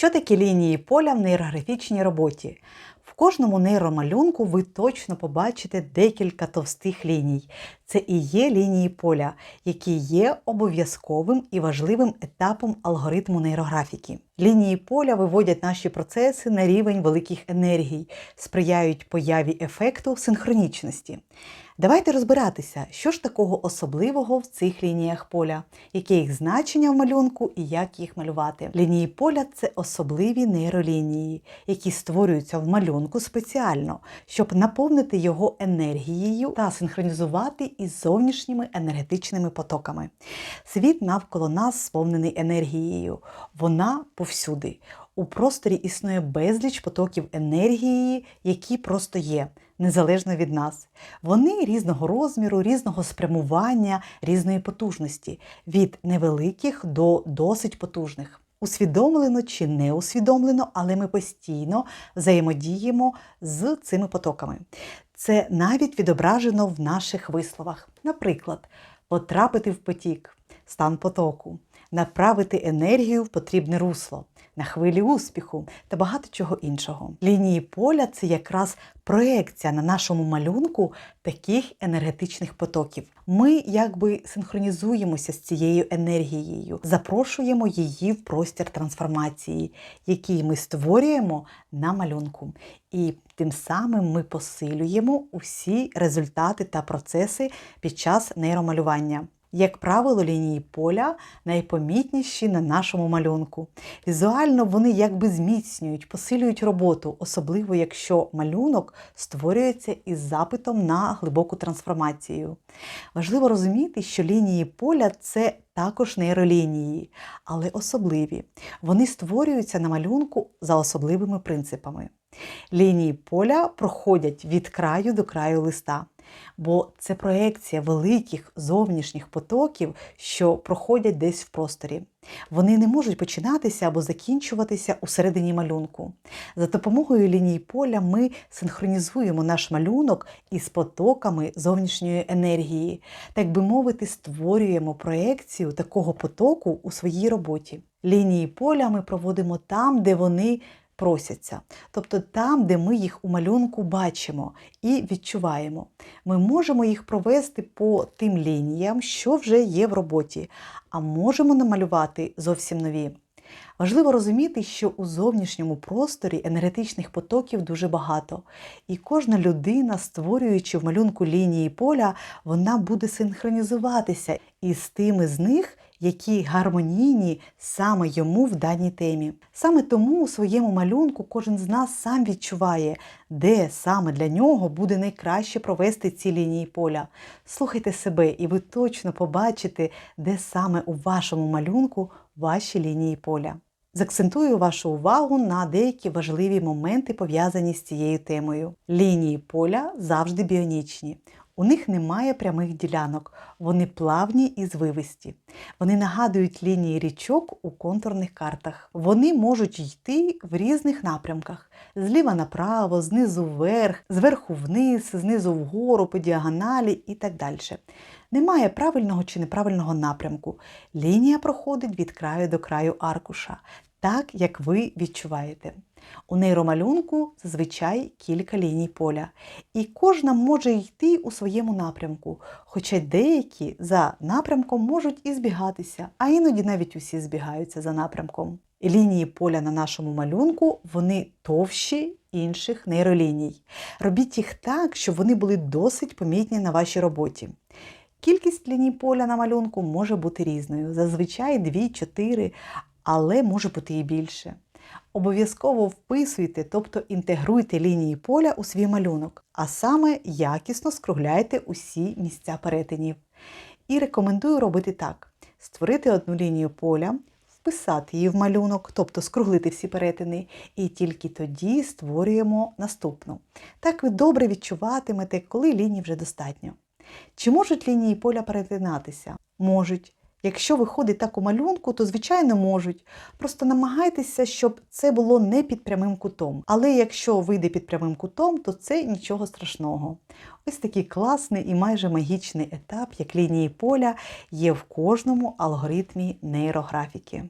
Що такі лінії поля в нейрографічній роботі? В кожному нейромалюнку ви точно побачите декілька товстих ліній. Це і є лінії поля, які є обов'язковим і важливим етапом алгоритму нейрографіки. Лінії поля виводять наші процеси на рівень великих енергій, сприяють появі ефекту синхронічності. Давайте розбиратися, що ж такого особливого в цих лініях поля, яке їх значення в малюнку і як їх малювати. Лінії поля це особливі нейролінії, які створюються в малюнку спеціально, щоб наповнити його енергією та синхронізувати із зовнішніми енергетичними потоками. Світ навколо нас сповнений енергією. Вона повсюди. У просторі існує безліч потоків енергії, які просто є, незалежно від нас. Вони різного розміру, різного спрямування, різної потужності, від невеликих до досить потужних. Усвідомлено чи не усвідомлено, але ми постійно взаємодіємо з цими потоками. Це навіть відображено в наших висловах. Наприклад, потрапити в потік, стан потоку, направити енергію в потрібне русло, на хвилі успіху та багато чого іншого. Лінії поля це якраз проекція на нашому малюнку таких енергетичних потоків. Ми якби синхронізуємося з цією енергією, запрошуємо її в простір трансформації, який ми створюємо на малюнку. І тим самим ми посилюємо усі результати та процеси під час нейромалювання. Як правило, лінії поля найпомітніші на нашому малюнку. Візуально вони якби зміцнюють, посилюють роботу, особливо якщо малюнок створюється із запитом на глибоку трансформацію. Важливо розуміти, що лінії поля це також нейролінії, але особливі. Вони створюються на малюнку за особливими принципами. Лінії поля проходять від краю до краю листа, бо це проекція великих зовнішніх потоків, що проходять десь в просторі. Вони не можуть починатися або закінчуватися у середині малюнку. За допомогою ліній поля ми синхронізуємо наш малюнок із потоками зовнішньої енергії, так би мовити, створюємо проекцію такого потоку у своїй роботі. Лінії поля ми проводимо там, де вони просяться, тобто там, де ми їх у малюнку бачимо і відчуваємо. Ми можемо їх провести по тим лініям, що вже є в роботі, а можемо намалювати зовсім нові. Важливо розуміти, що у зовнішньому просторі енергетичних потоків дуже багато, і кожна людина, створюючи в малюнку лінії поля, вона буде синхронізуватися із тими з них, які гармонійні саме йому в даній темі. Саме тому у своєму малюнку кожен з нас сам відчуває, де саме для нього буде найкраще провести ці лінії поля. Слухайте себе, і ви точно побачите, де саме у вашому малюнку ваші лінії поля. Закцентую вашу увагу на деякі важливі моменти, пов'язані з цією темою. Лінії поля завжди біонічні. У них немає прямих ділянок, вони плавні і звивисті. Вони нагадують лінії річок у контурних картах. Вони можуть йти в різних напрямках: зліва направо, знизу вверх, зверху вниз, знизу вгору, по діагоналі і так далі. Немає правильного чи неправильного напрямку. Лінія проходить від краю до краю аркуша, так як ви відчуваєте. У нейромалюнку зазвичай кілька ліній поля, і кожна може йти у своєму напрямку, хоча деякі за напрямком можуть і збігатися, а іноді навіть усі збігаються за напрямком. Лінії поля на нашому малюнку вони товщі інших нейроліній. Робіть їх так, щоб вони були досить помітні на вашій роботі. Кількість ліній поля на малюнку може бути різною, зазвичай 2-4, але може бути і більше. Обов'язково вписуйте, тобто інтегруйте лінії поля у свій малюнок, а саме якісно скругляйте усі місця перетинів. І рекомендую робити так: створити одну лінію поля, вписати її в малюнок, тобто скруглити всі перетини, і тільки тоді створюємо наступну. Так ви добре відчуватимете, коли ліній вже достатньо. Чи можуть лінії поля перетинатися? Можуть. Якщо виходить так у малюнку, то звичайно можуть. Просто намагайтеся, щоб це було не під прямим кутом. Але якщо вийде під прямим кутом, то це нічого страшного. Ось такий класний і майже магічний етап, як лінії поля, є в кожному алгоритмі нейрографіки.